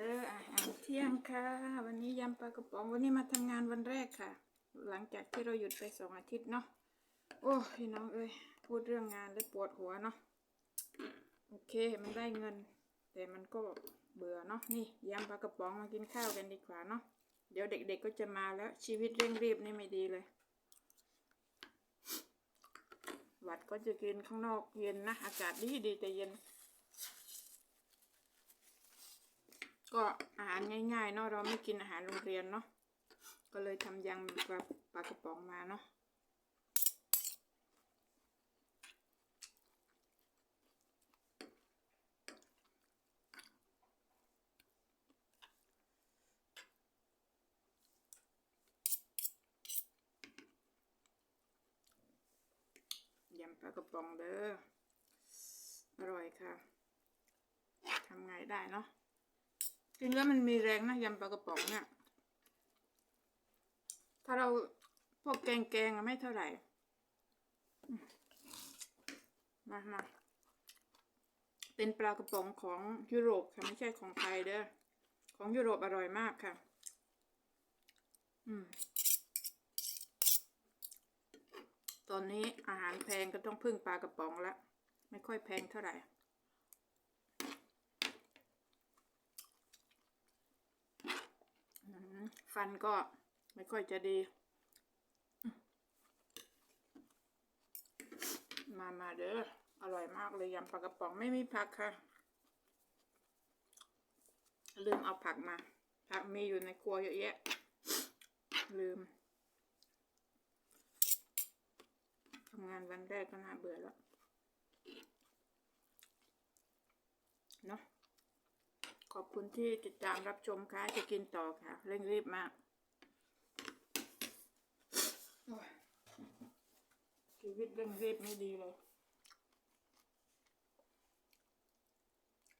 เด้ออาหารเที่ยงค่ะ วันนี้ยำปลากระป๋องวันนี้มาทำงานวันแรกค่ะ หลังจากที่เราหยุดไปสองอาทิตย์เนาะโอ้พี่น้องเอ้ยพูดเรื่องงานแล้วปวดหัวเนาะโอเคมันได้เงิน แต่มันก็เบื่อเนาะนี่ยำปลากระป๋องมากินข้าวกันดีกว่าเนาะเดี๋ยวเด็กๆก็จะมาแล้วชีวิตเร่งรีบนี่ไม่ดีเลยหวัดก็จะกินข้างนอกเย็นนะ อากาศดีดีแต่เย็น ก็อาหารง่ายๆเนาะเราไม่กินอาหารโรงเรียนเนาะก็เลยทำยำปลาปลากระป๋องมาเนาะยำปลากระป๋องเด้อ อร่อยค่ะ ทำไงได้เนาะ กินแล้วมันมีแรงนะยำปลากระป๋องเนี่ย ถ้าเราพวกแกงแกงอะไม่เท่าไหร่มมามาเป็นปลากระป๋องของยุโรปค่ะไม่ใช่ของไทยเด้อ ของยุโรปอร่อยมากค่ะ อืม ตอนนี้อาหารแพงก็ต้องพึ่งปลากระป๋องละ ไม่ค่อยแพงเท่าไหร่ อืม ฟันก็ไม่ค่อยจะดี มามาเด้อ อร่อยมากเลยยำปลากระป๋องไม่มีผักค่ะ ลืมเอาผักมา ผักมีอยู่ในครัวเยอะแยะ ลืมทำงานวันแรกก็น่าเบื่อแล้ว เนาะ อบคุณที่ติดตามรับชมค่ะ จะกินต่อค่ะ เร่งรีบมากชีวิตเร่งรีบไม่ดีเลย